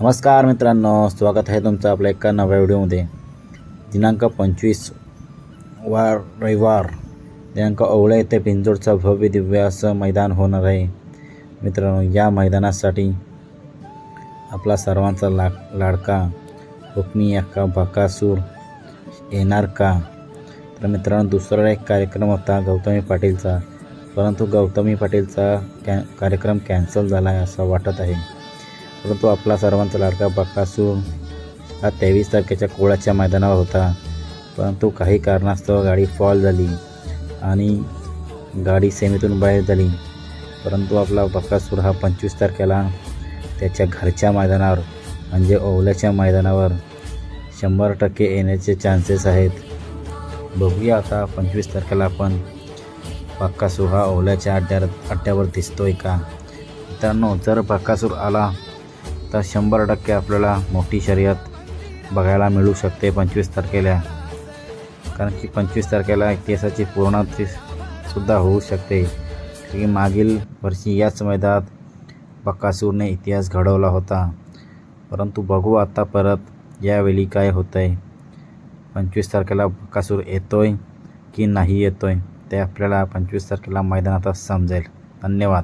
नमस्कार मित्रांनो स्वागत आहे तुमचं आपल्या एका नव्या व्हिडिओमध्ये. दिनांक पंचवीस वार रविवार दिनांक ओवळे येथे पिंजोडचं भव्य दिव्य असं मैदान होणार आहे. मित्रांनो या मैदानासाठी आपला सर्वांचा ला लाडका हुकमी अक्का बकासूर येणार का? तर मित्रांनो दुसरा एक कार्यक्रम होता गौतमी पाटीलचा. परंतु गौतमी पाटीलचा कॅ कार्यक्रम कॅन्सल झाला आहे असं वाटत आहे. परंतु आपला सर्वांचा लाडका बकासूर हा तेवीस तारखेच्या कोळाच्या मैदानावर होता. परंतु काही कारणास्तव गाडी फॉल झाली आणि गाडी सेमीतून बाहेर झाली. परंतु आपला बकासूर हा पंचवीस तारखेला त्याच्या घरच्या मैदानावर म्हणजे ओवल्याच्या मैदानावर शंभर टक्के येण्याचे चान्सेस आहेत. बघूया आता पंचवीस तारखेला आपण बक्कासूर हा ओल्याच्या अड्ड्यावर अड्ड्यावर दिसतोय का? मित्रांनो जर बक्कासूर आला तर शंभर टक्के आपल्याला मोठी शर्यत बघायला मिळू शकते पंचवीस तारखेला. कारण की पंचवीस तारखेला इतिहासाची पूर्णत्वी सुद्धा होऊ शकते. कारण की मागील वर्षी याच मैदानात बक्कासूरने इतिहास घडवला होता. परंतु बघू आता परत यावेळी काय होतं आहे पंचवीस तारखेला बक्कासूर येतो आहे की नाही येतो आहे ते आपल्याला पंचवीस तारखेला मैदानातच समजेल. धन्यवाद.